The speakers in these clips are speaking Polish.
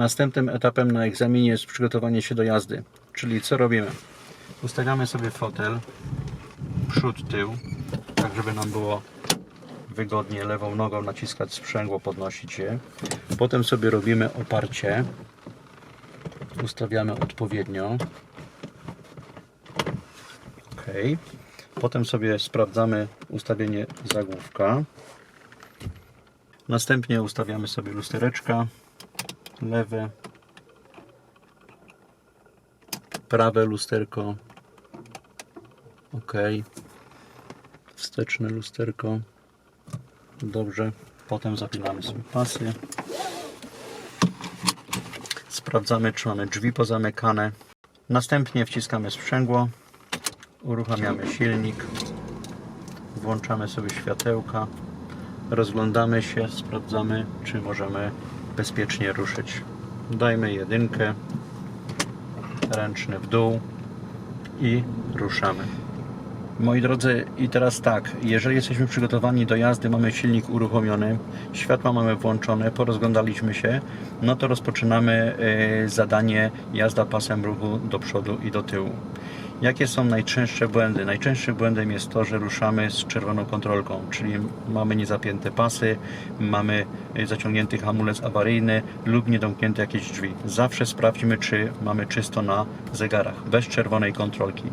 Następnym etapem na egzaminie jest przygotowanie się do jazdy. Czyli co robimy? Ustawiamy sobie fotel przód, tył, tak żeby nam było wygodnie lewą nogą naciskać sprzęgło, podnosić je. Potem sobie robimy oparcie. Ustawiamy odpowiednio. Ok. Potem sobie sprawdzamy ustawienie zagłówka. Następnie ustawiamy sobie lustereczka. Lewe. Prawe lusterko. Ok. Wsteczne lusterko. Dobrze. Potem zapinamy sobie pasy. Sprawdzamy, czy mamy drzwi pozamykane. Następnie wciskamy sprzęgło. Uruchamiamy silnik. Włączamy sobie światełka. Rozglądamy się, sprawdzamy, czy możemy bezpiecznie ruszyć. Dajmy jedynkę. Ręczny w dół i ruszamy. Moi drodzy, i teraz tak, jeżeli jesteśmy przygotowani do jazdy, mamy silnik uruchomiony, światła mamy włączone, porozglądaliśmy się, no to rozpoczynamy y, zadanie jazda pasem ruchu do przodu i do tyłu. Jakie są najczęstsze błędy? Najczęstszym błędem jest to, że ruszamy z czerwoną kontrolką, czyli mamy niezapięte pasy, mamy y, zaciągnięty hamulec awaryjny lub niedomknięte jakieś drzwi. Zawsze sprawdźmy, czy mamy czysto na zegarach, bez czerwonej kontrolki.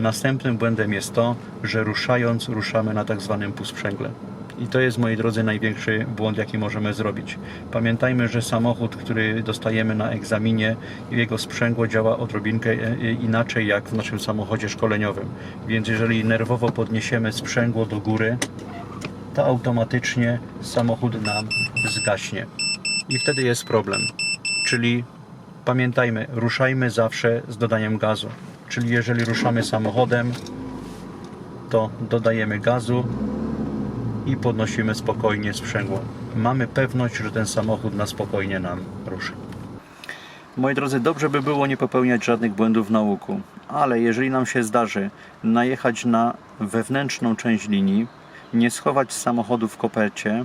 Następnym błędem jest to, że ruszając, ruszamy na tak zwanym półsprzęgle. I to jest, moi drodzy, największy błąd, jaki możemy zrobić. Pamiętajmy, że samochód, który dostajemy na egzaminie, jego sprzęgło działa odrobinkę e, inaczej jak w naszym samochodzie szkoleniowym. Więc jeżeli nerwowo podniesiemy sprzęgło do góry, to automatycznie samochód nam zgaśnie. I wtedy jest problem. Czyli pamiętajmy, ruszajmy zawsze z dodaniem gazu. Czyli jeżeli ruszamy samochodem, to dodajemy gazu i podnosimy spokojnie sprzęgło. Mamy pewność, że ten samochód na spokojnie nam ruszy. Moi drodzy, dobrze by było nie popełniać żadnych błędów w nauku, ale jeżeli nam się zdarzy najechać na wewnętrzną część linii, nie schować samochodu w kopercie,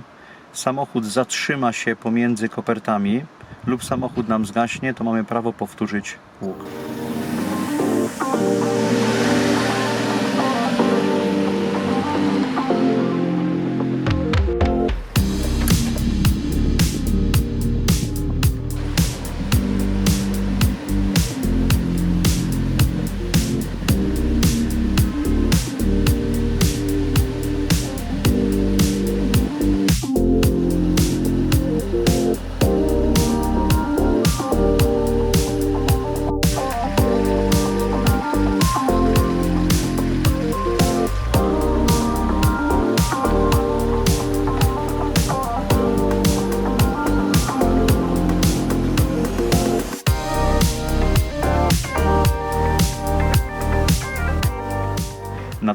samochód zatrzyma się pomiędzy kopertami lub samochód nam zgaśnie, to mamy prawo powtórzyć łuk.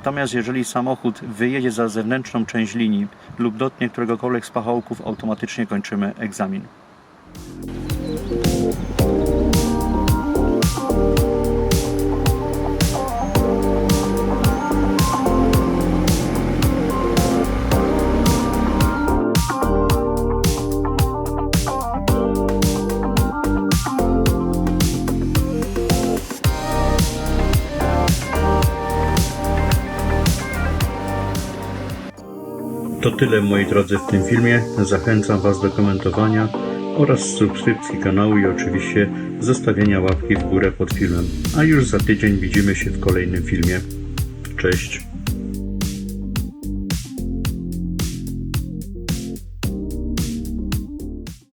Natomiast jeżeli samochód wyjedzie za zewnętrzną część linii lub dotknie któregokolwiek z pachołków, automatycznie kończymy egzamin. To tyle moi drodzy w tym filmie. Zachęcam Was do komentowania oraz subskrypcji kanału i oczywiście zostawienia łapki w górę pod filmem. A już za tydzień widzimy się w kolejnym filmie. Cześć!